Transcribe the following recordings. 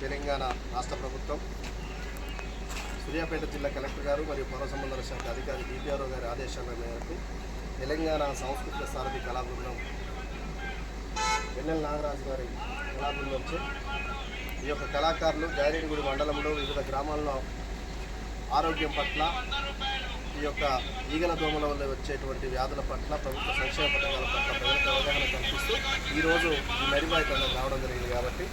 తెలంగాణ రాష్ట్ర ప్రభుత్వం సూర్యాపేట జిల్లా కలెక్టర్ గారు మరియు పౌర సంబంధాల శాఖ అధికారి డిపిఆర్ఓ గారి ఆదేశాల మేరకు తెలంగాణ సాంస్కృతిక సారథి కళాబృందం ఎన్ఎల్ నాగరాజు గారి కళా బృందంచే ఈ యొక్క కళాకారులు జారేడిగూడి మండలంలో వివిధ గ్రామాల్లో ఆరోగ్యం పట్ల ఈ యొక్క ఈగల దోమల వల్ల వచ్చేటువంటి వ్యాధుల పట్ల ప్రభుత్వ సంక్షేమ పథకాల పట్ల ప్రజలకు అవగాహన కల్పిస్తూ ఈరోజు ఈ నడిబాయితంగా రావడం జరిగింది కాబట్టి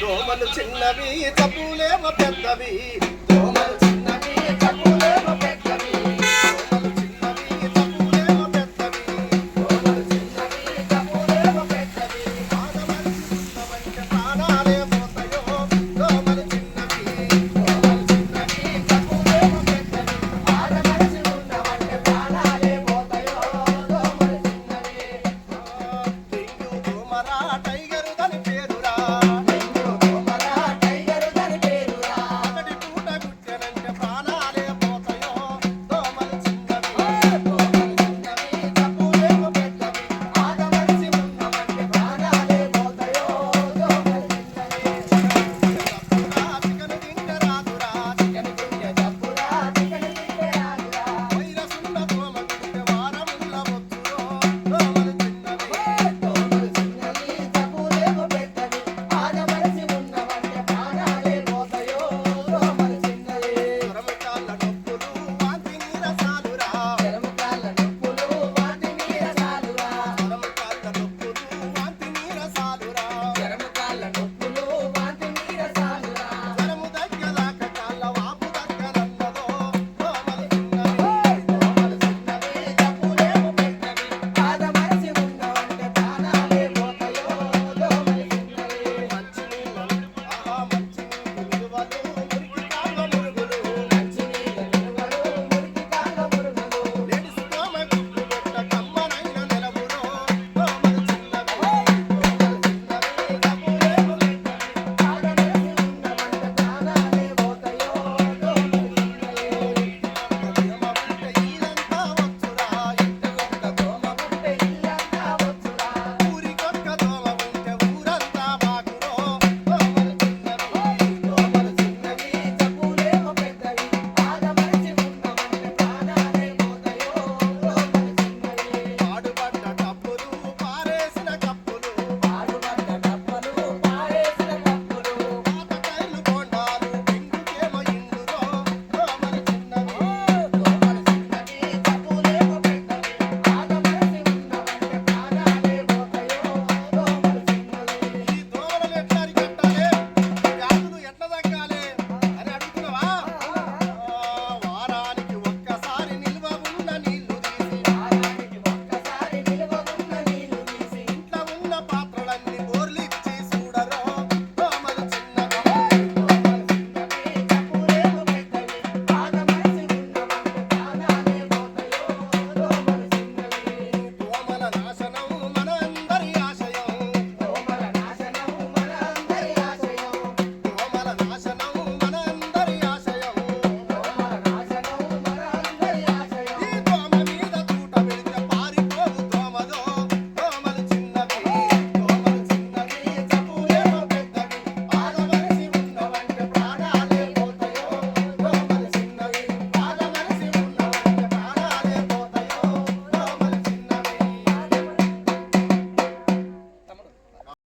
దోమలు చిన్నవి తప్పులేమో పెద్దవి. దోమలు